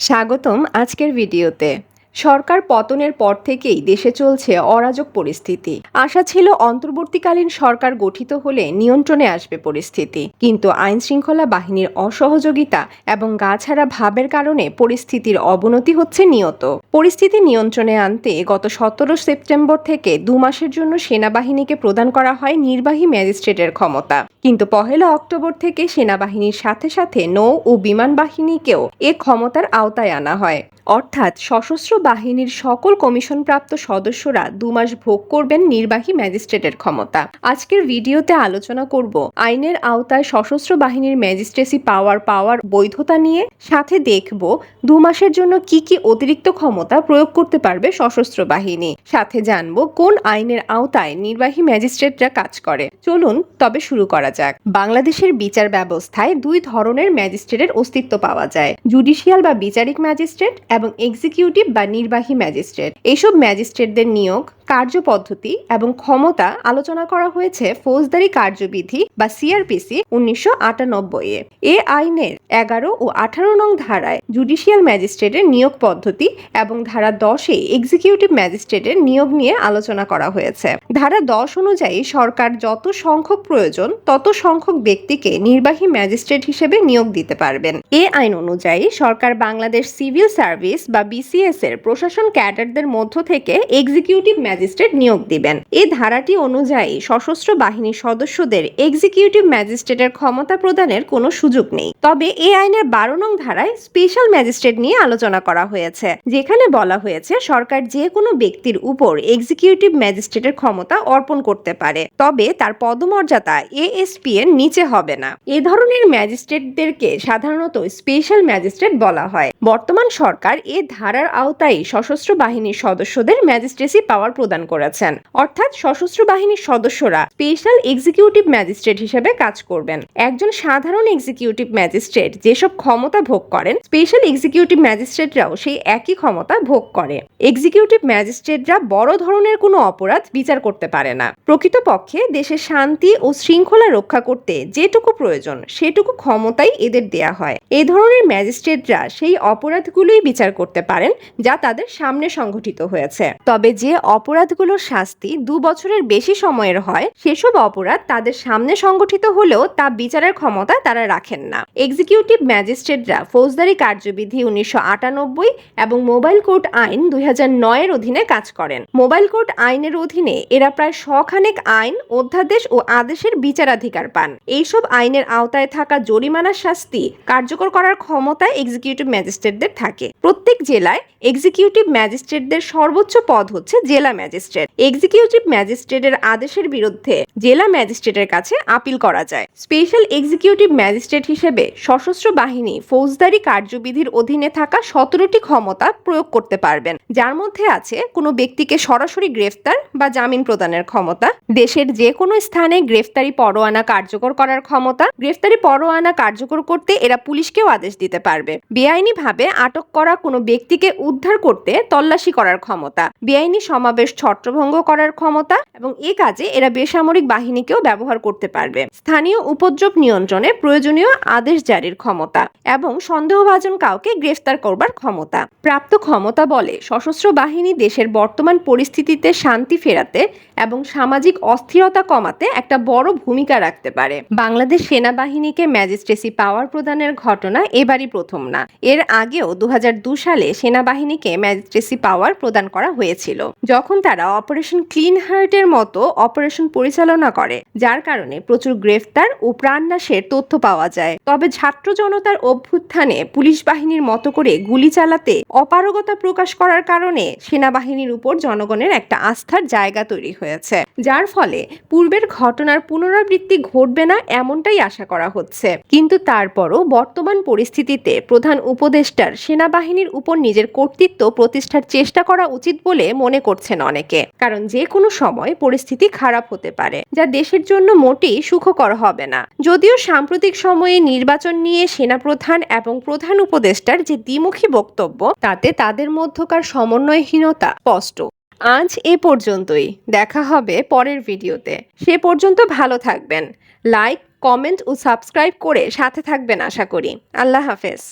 স্বাগতম আজকের ভিডিওতে। সরকার পতনের পর থেকেই দেশে চলছে অরাজক পরিস্থিতি। আশা ছিল অন্তর্বর্তীকালীন সরকার গঠিত হলে নিয়ন্ত্রণে আসবে পরিস্থিতি। কিন্তু আইন শৃঙ্খলা বাহিনীর অসহযোগিতা এবং গাছাড়া ভাবের কারণে পরিস্থিতির অবনতি হচ্ছে নিয়ত। পরিস্থিতি নিয়ন্ত্রণে আনতে গত সতেরো সেপ্টেম্বর থেকে দু মাসের জন্য সেনাবাহিনীকে প্রদান করা হয় নির্বাহী ম্যাজিস্ট্রেটের ক্ষমতা। কিন্তু পহেলা অক্টোবর থেকে সেনাবাহিনীর সাথে সাথে নৌ ও বিমান বাহিনীকেও এ ক্ষমতার আওতায় আনা হয়। অর্থাৎ সশস্ত্র বাহিনীর সকল কমিশনপ্রাপ্ত সদস্যরা দু মাস ভোগ করবেন নির্বাহী ম্যাজিস্ট্রেটের ক্ষমতা। আজকের ভিডিওতে আলোচনা করব আইনের আওতায় সশস্ত্র বাহিনীর ম্যাজিস্ট্রেসি পাওয়ার পাওয়ার বৈধতা নিয়ে। সাথে দেখব দু মাসের জন্য কি কি অতিরিক্ত ক্ষমতা প্রয়োগ করতে পারবে সশস্ত্র বাহিনী। সাথে জানব কোন আইনের আওতায় নির্বাহী ম্যাজিস্ট্রেটরা কাজ করে। চলুন তবে শুরু করা যাক। বাংলাদেশের বিচার ব্যবস্থায় দুই ধরনের ম্যাজিস্ট্রেটের অস্তিত্ব পাওয়া যায়। জুডিশিয়াল বা বিচারিক ম্যাজিস্ট্রেট এবং এক্সিকিউটিভ বা নির্বাহী ম্যাজিস্ট্রেট এইসব ম্যাজিস্ট্রেটদের নিয়োগ কার্যপদ্ধতি এবং ক্ষমতা আলোচনা করা হয়েছে ফৌজদারি কার্যবিধি বা সিআরপিসি উনিশশো আটানব্বই এ এ আইনের এগারো ও আঠারো নং ধারায় জুডিশিয়াল ম্যাজিস্ট্রেটের নিয়োগ পদ্ধতি এবং ধারা দশে এক্সিকিউটিভ ম্যাজিস্ট্রেটের নিয়োগ নিয়ে আলোচনা করা হয়েছে। ধারা দশ অনুযায়ী সরকার যত সংখ্যক প্রয়োজন, তত সংখ্যক ব্যক্তিকে নির্বাহী ম্যাজিস্ট্রেট হিসেবে নিয়োগ দিতে পারবেন। এ আইন অনুযায়ী সরকার বাংলাদেশ সিভিল সার্ভিস বা বিসিএস এর প্রশাসন ক্যাডারদের মধ্য থেকে এক্সিকিউটিভ ম্যাজিস্ট্রেট নিয়োগ দিবেন। এই ধারাটি অনুযায়ী সশস্ত্র বাহিনীর সদস্যদের এক্সিকিউটিভ ম্যাজিস্ট্রেটের ক্ষমতা প্রদানের কোনো সুযোগ নেই। তবে এই আইনের বারো নং ধারায় স্পেশাল ম্যাজিস্ট্রেট নিয়ে আলোচনা করা হয়েছে, যেখানে বলা হয়েছে সরকার যে কোনো ব্যক্তির উপর এক্সিকিউটিভ ম্যাজিস্ট্রেটের ক্ষমতা অর্পণ করতে পারে, তবে তার পদমর্যাদা এএসপি এর নিচে হবে না। এ ধরনের ম্যাজিস্ট্রেটদেরকে সাধারণত স্পেশাল ম্যাজিস্ট্রেট বলা হয়। বর্তমান সরকার এ ধারার আওতায় সশস্ত্র বাহিনীর সদস্যদের ম্যাজিস্ট্রেসি পাওয়ার প্রদান করেছেন। অর্থাৎ সশস্ত্র বাহিনীর সদস্যরা স্পেশাল এক্সিকিউটিভ ম্যাজিস্ট্রেট হিসেবে কাজ করবেন। একজন সাধারণ এক্সিকিউটিভ ম্যাজিস্ট্রেট যেসব ক্ষমতা ভোগ করেন, স্পেশাল এক্সিকিউটিভ ম্যাজিস্ট্রেটরাও সেই একই ক্ষমতা ভোগ করে। এক্সিকিউটিভ ম্যাজিস্ট্রেটরা বড় ধরনের কোনো অপরাধ বিচার করতে পারে না। প্রকৃতপক্ষে দেশের শান্তি ও শৃঙ্খলা রক্ষা করতে যেটুকু প্রয়োজন, সেটুকু ক্ষমতাই এদের দেয়া হয়। এই ধরনের ম্যাজিস্ট্রেটরা সেই অপরাধগুলোই বিচার করতে পারেন, যা তাদের সামনে সংঘটিত হয়েছে। তবে যে অপরাধগুলোর শাস্তি দু বছরের বেশি সময়ের হয়। সেসব অপরাধ তাদের সামনে সংগঠিত হলেও তা বিচারের ক্ষমতা তারা রাখেন না। এক্সিকিউটিভ ম্যাজিস্ট্রেটরা ফৌজদারি কার্যবিধি উনিশশো আটানব্বই এবং মোবাইল কোর্ট আইন দুই নয়ের অধীনে কাজ করেন। মোবাইল কোর্ট আইনের অধীনে এরা প্রায় শখানেক আইন, অধ্যাদেশ ও আদেশের বিচারাধিকার পান। এইসব আইনের আওতায় থাকা জরিমানার শাস্তি কার্যকর করার ক্ষমতা এক্সিকিউটিভ ম্যাজিস্ট্রেটদের থাকে। প্রত্যেক জেলায় এক্সিকিউটিভ ম্যাজিস্ট্রেটদের সর্বোচ্চ পদ হচ্ছে জেলা ম্যাজিস্ট্রেট। এক্সিকিউটিভ ম্যাজিস্ট্রেটের আদেশের বিরুদ্ধে জেলা ম্যাজিস্ট্রেটের কাছে আপিল করা যায়। স্পেশাল এক্সিকিউটিভ ম্যাজিস্ট্রেট হিসেবে সশস্ত্র বাহিনী ফৌজদারি কার্যবিধির অধীনে থাকা সতেরোটি ক্ষমতা প্রয়োগ করতে পারবেন। যার মধ্যে আছে কোনো ব্যক্তিকে সরাসরি গ্রেফতার বা জামিন প্রদানের ক্ষমতা, দেশের যে কোনো স্থানে গ্রেফতারি পরোয়ানা কার্যকর করার ক্ষমতা। গ্রেফতারি পরোয়ানা কার্যকর করতে এরা পুলিশকেও আদেশ দিতে পারবে। বেআইনিভাবে আটক করা কোনো ব্যক্তিকে উদ্ধার করতে তল্লাশি করার ক্ষমতা, বেআইনি সমাবেশ ছত্রভঙ্গ করার ক্ষমতা এবং এ কাজে এরা বেসামরিক বাহিনীকেও ব্যবহার করতে পারবে। স্থানীয় উপদ্রব নিয়ন্ত্রণে প্রয়োজনীয় আদেশ জারির ক্ষমতা এবং সন্দেহভাজন কাউকে গ্রেফতার করবার ক্ষমতা। প্রাপ্ত ক্ষমতা বলে সশস্ত্র বাহিনী দেশের বর্তমান পরিস্থিতিতে শান্তি ফেরাতে এবং সামাজিক অস্থিরতা কমাতে একটা বড় ভূমিকা রাখতে পারে। বাংলাদেশ সেনাবাহিনীকে ম্যাজিস্ট্রেসি পাওয়ার প্রদানের ঘটনা এবারই প্রথম না। এর আগেও দু সালে সেনাবাহিনীকে ম্যাজিস্ট্রেসি পাওয়ার প্রদান করা হয়েছিল। যখন তারা অপারেশন ক্লিন হার্টের মতো অপারেশন পরিচালনা করে, যার কারণে প্রচুর গ্রেফতার ও প্রাণনাশের তথ্য পাওয়া যায়। তবে ছাত্র জনতার অভ্যুত্থানে পুলিশ বাহিনীর মতো করে গুলি চালাতে অপারগতা প্রকাশ করার কারণে সেনাবাহিনীর উপর জনগণের একটা আস্থার জায়গা তৈরি হয়েছে। যার ফলে পূর্বের ঘটনার পুনরাবৃত্তি ঘটবে না এমনটাই আশা করা হচ্ছে। কিন্তু তারপরও বর্তমান পরিস্থিতিতে প্রধান উপদেষ্টার সেনাবাহিনীর উপর নিজের কর্তৃত্ব প্রতিষ্ঠার চেষ্টা করা উচিত বলে মনে করছেন অনেকে। কারণ যে কোনো সময় পরিস্থিতি খারাপ হতে পারে, যা দেশের জন্য মোটেই সুখকর হবে না। যদিও সাম্প্রতিক সময়ে নির্বাচন নিয়ে সেনাপ্রধান এবং প্রধান উপদেষ্টার যে দ্বিমুখী বক্তব্য, তাতে তাদের মধ্যকার সমন্বয়হীনতা স্পষ্ট। আজ এ পর্যন্তই। দেখা হবে পরের ভিডিওতে। সে পর্যন্ত ভালো থাকবেন। লাইক, কমেন্ট ও সাবস্ক্রাইব করে সাথে থাকবেন আশা করি। আল্লাহ হাফেজ।